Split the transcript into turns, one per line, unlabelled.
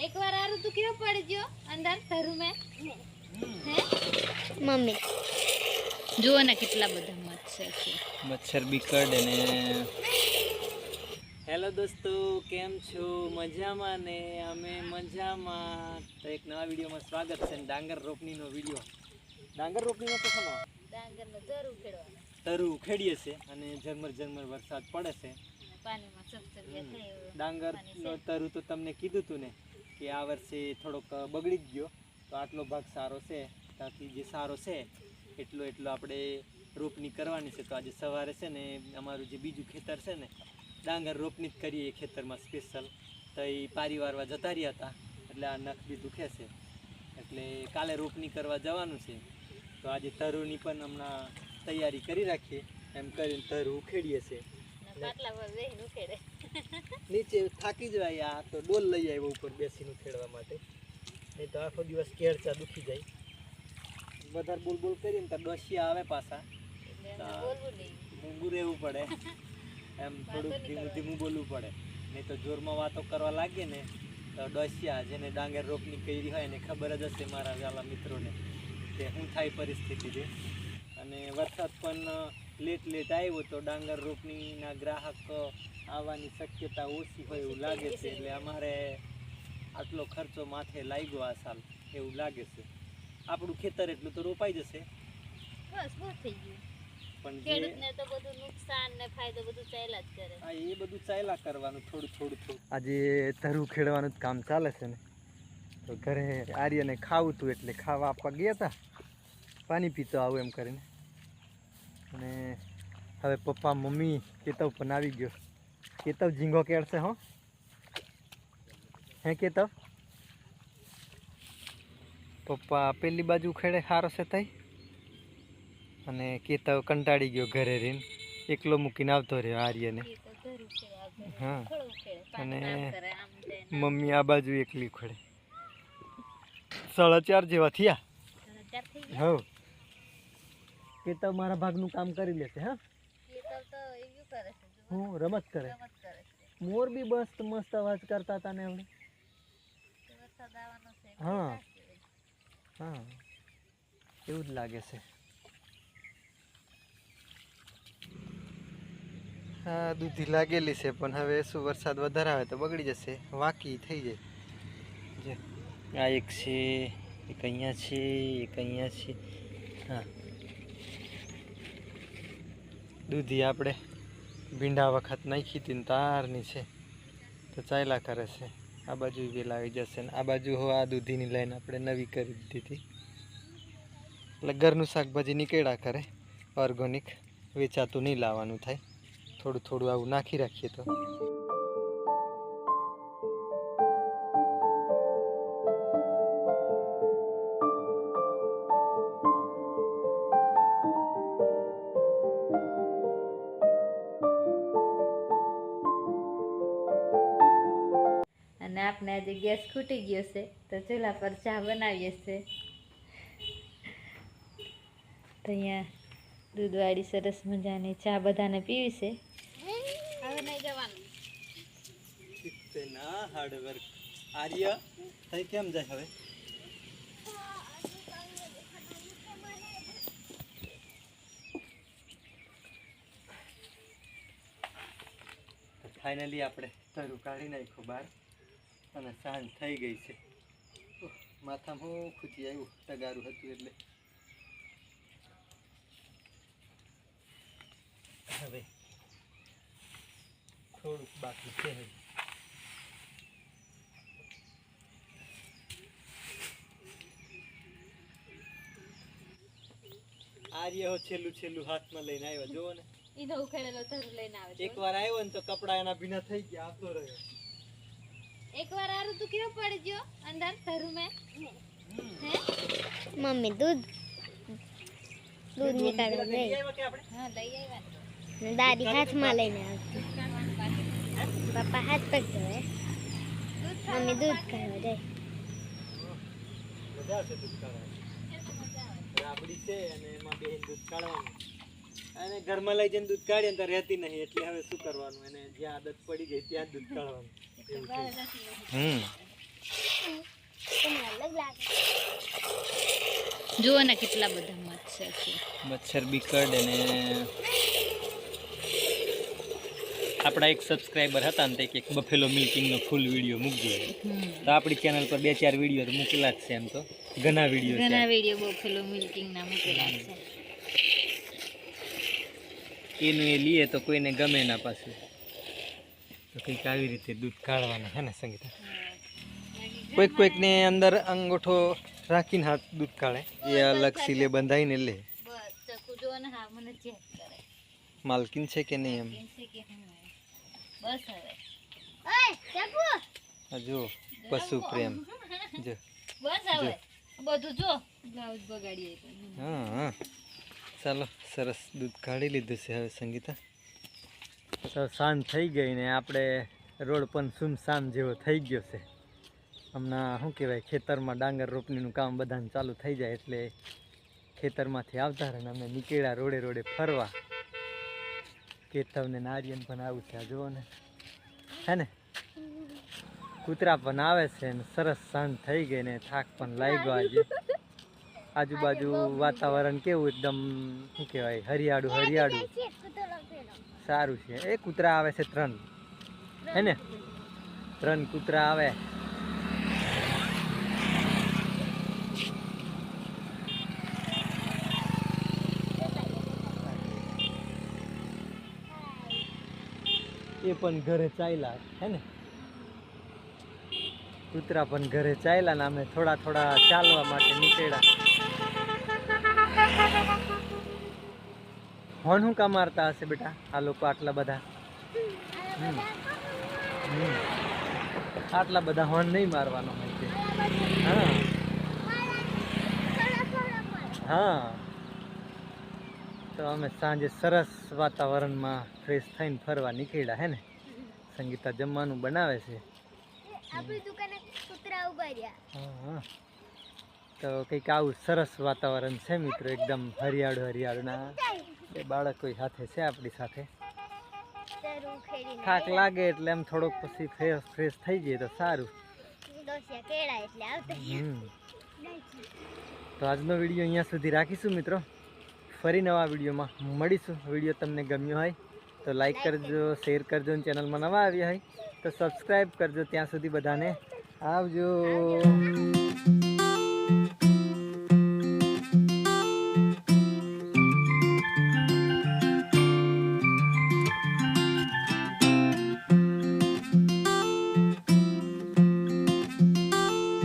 એક વાર આરું તું કેવો પડી ગયો? અંદર થરું મેં?
મમ્મી.
જુઓ ને કેટલા બધા મચ્છર છે.
મચ્છર બીકડ અને હેલો દોસ્તો કેમ છો? મજામાં ને? અમે મજામાં. તો એક નવા વિડીયોમાં સ્વાગત છે ને ડાંગર રોપણીનો વીડિયો. ડાંગર રોપણીનો તો શેનો?
ડાંગરનો તરુ ખેડવાનો
તરુ ઉખેડીએ છે અને ઝરમર ઝરમર વરસાદ પડે છે. ડાંગરનો તરું તો તમને કીધું તું ને. કે આ વર્ષે થોડોક બગડી જ ગયો. તો આટલો ભાગ સારો છે. ત્યાંથી જે સારો છે, એટલો એટલો આપણે રોપણી કરવાની છે. તો આજે સવારે છે ને અમારું જે બીજું ખેતર છે ને, ડાંગર રોપણી જ કરીએ ખેતરમાં સ્પેશિયલ તો એ પારી જતા રહ્યા હતા. એટલે આ નખ બી દુખે છે. એટલે કાલે રોપણી કરવા જવાનું છે. તો આજે તરુની પણ હમણાં તૈયારી કરી રાખીએ. એમ કરીને તરુ ઉખેડીએ છે. નીચે થાકી જવાય આ તો ડોલ લઈ આવ્યો ઉપર બેસીને ખેડવા માટે. નહીં તો આખો દિવસ કેળચા દુખી જાય. વધારે બોલ બોલ કરીને તો ડોસિયા આવે પાછા. મૂંગું રહેવું પડે. એમ થોડુંક ધીમું ધીમું બોલવું પડે. નહીં તો જોરમાં વાતો કરવા લાગીએ ને તો ડોસિયા જેને ડાંગર રોપની કરી હોય એને ખબર જ હશે મારા વાલા મિત્રોને કે શું થાય પરિસ્થિતિ છે. અને વરસાદ પણ લેટ લેટ આવ્યો તો ડાંગર રોપણીના ગ્રાહક આવવાની શક્યતા ઓછી હોય એવું લાગે છે. એટલે અમારે આટલો ખર્ચો માથે લાગ્યો આ સાલ એવું લાગે છે. આપણું ખેતર એટલું તો રોપાઈ જશે.
બસ બહુ થઈ ગયું.
પણ
ખેડૂતને તો બધું નુકસાન ને ફાયદો બધું ચાલ્યા જ કરે.
હા એ બધું ચાલ્યા કરવાનું થોડું થોડું થોડું. આજે ધરું ખેડવાનું જ કામ ચાલે છે ને? તો ઘરે આર્યને ખાવું હતું એટલે ખાવા આપવા ગયા હતા પાણી પીતો આવું એમ કરીને. અને હવે પપ્પા મમ્મી કેતવ પણ આવી ગયો. કેતવ ઝીંગો કેળશે હો? હે કેતવ? પપ્પા પેલી બાજુ ખેડે સારો છે તઈ? અને કેતવ કંટાળી ગયો ઘરે રહીને. એકલો મૂકીને આવતો રહ્યો આર્યને. હા. અને મમ્મી આ બાજુ એકલી ખડે. સાડા ચાર જેવા થયા? હવ. કે તો મારા ભાગનું કામ કરી લેશે હા?
એ તો તો એવું કરે છે
હું રમત કરે? મોર બી મસ્ત મસ્ત અવાજ કરતા હતા ને એમણે.
તો વરસાદ આવવાનો છે
હા. હા. એવું જ લાગે છે. હા દૂધી લાગેલી છે પણ હવે શું વરસાદ વધારે આવે તો બગડી જશે. વાંકી થઈ જાય. જે. આ એક છે એક અહીંયા છે એક અહીંયા છે. હા. દૂધી આપણે ભીંડા વખત નાખી હતી તારની છે. તો ચાલ્યા કરે છે. આ બાજુ વેલા આવી જશે ને આ બાજુ હો આ દૂધીની લાઈન આપણે નવી કરી દીધી હતી. એટલે ઘરનું શાકભાજી નીકળ્યા કરે. ઓર્ગોનિક વેચાતું નહીં લાવવાનું થાય. થોડું થોડું આવું નાખી રાખીએ તો.
આજે ગેસ ખૂટી ગયો છે તો ચૂલા પર ચા બનાવીએ છે. તો અહીંયા દૂધવાળી સરસ મજાની ચા બધાને પીવી છે. હવે નહીં જવાનું.
ના હાર્ડવર્ક આર્ય થઈ કેમ જાય હવે? ફાઇનલી આપણે તરું કાઢી નાખ્યું બહાર. અને સાંજ થઈ ગઈ છે. માથામાં હું ખૂચી આવ્યું તગારું હતું એટલે. હવે થોડુંક બાકી છે હવે. આર્ય છેલ્લું છેલ્લું હાથમાં લઈને આવ્યો જોવો ને.
એનો ઉખેડેલો ધરું લઈને આવે.
એકવાર આવ્યો ને તો કપડા એના ભીના થઈ ગયા આવતો રહ્યો.
એકવાર આરું તું કેવો પડી ગયો? અંદર ધરું મેં. હે?
મમ્મી દૂધ. દૂધ નીકાળવા
લઈ
ગઈ.
આવ્યા કે આપણે?
હા લઈ આવ્યા. ને.
દાદી હાથમાં લઈને આવતી પપ્પા હાથ પગ ધોવે. મમ્મી દૂધ કાઢવા જાય.
મજા આવશે દૂધ કાઢવાની રાબડી છે અને એમાં બેન દૂધ કાઢવાનું. અને ઘરમાં લઈ જઈને દૂધ કાઢીએ તો રહેતી નહીં એટલે હવે શું કરવાનું? એને જ્યાં આદત પડી ગઈ ત્યાં દૂધ કાઢવાનું.
જુઓ ને કેટલા બધા મચ્છર છે.
મચ્છર બીકડ અને આપણા એક સબસ્ક્રાઈબર હતા ને તે એક બફેલો મિલ્કિંગનો ફૂલ વીડિયો મૂકજો તો આપણી ચેનલ પર બે ચાર વીડિયો મૂકેલા જ છે એમ તો. ઘણા વીડિયો
ઘણા વીડિયો બફેલો મિલ્કિંગના મૂકેલા છે.
એનું એ લઈએ તો કોઈને ગમે ના પાછું. તો કંઈક આવી રીતે દૂધ કાઢવાના હે ને સંગીતા? કોઈક કોઈકને અંદર અંગૂઠો રાખીને હાથ દૂધ કાઢે. એ અલગ સિલે બંધાઈને લે.
બસ ચકુ જો ને હા મને ચેક કરે.
માલકીન છે કે નહીં એમ? જો પશુ પ્રેમ. જો
બસ હવે. બધું જો બગાડી
હા હા. ચાલો, સરસ દૂધ કાઢી લીધું છે હવે સંગીતા. તો સાંજ થઈ ગઈ ને આપણે રોડ પણ સુમસામ જેવો થઈ ગયો છે. હમણાં શું કહેવાય, ખેતરમાં ડાંગર રોપણીનું કામ બધાને ચાલુ થઈ જાય એટલે ખેતરમાંથી આવતા રહે અમે નીકળ્યા રોડે રોડે ફરવા. કેતવને નારિયન પણ આવું છે જુઓ ને. હે ને? કૂતરા પણ આવે છે ને, સરસ સાંજ થઈ ગઈ ને થાક પણ લાગ્યો આજે. આજુબાજુ વાતાવરણ કેવું એકદમ શું કહેવાય હરિયાળું હરિયાળું. સારું છે. એ કૂતરા આવે છે ત્રણ. હે ને? ત્રણ કૂતરા આવે. એ પણ ઘરે ચાલ્યા હે ને? કૂતરા પણ ઘરે ચાલ્યા ને અમે થોડા થોડા ચાલવા માટે નીકળ્યા. હોન શું કામ મારતા હશે બેટા? આ લોકો આટલા બધા. આટલા બધા હોર્ન નહીં મારવાનો હોય છે હા. હા. તો અમે સાંજે સરસ વાતાવરણમાં ફ્રેશ થઈને ફરવા નીકળ્યા હે ને? સંગીતા જમવાનું બનાવે છે. હા હા. તો કંઈક આવું સરસ વાતાવરણ છે મિત્રો એકદમ હરિયાળું હરિયાળું ના. બે બાળકો સાથે છે આપણી સાથે. થાક લાગે એટલે એમ થોડોક પછી ફ્રેશ ફ્રેશ થઈ જાય તો સારું. તો આજનો વીડિયો અહીંયા સુધી રાખીશું મિત્રો. ફરી નવા વિડીયોમાં મળીશું. વીડિયો તમને ગમ્યો હોય તો લાઈક કરજો શેર કરજો અને ચેનલમાં નવા આવ્યા હોય તો સબસ્ક્રાઈબ કરજો. ત્યાં સુધી બધાને આવજો.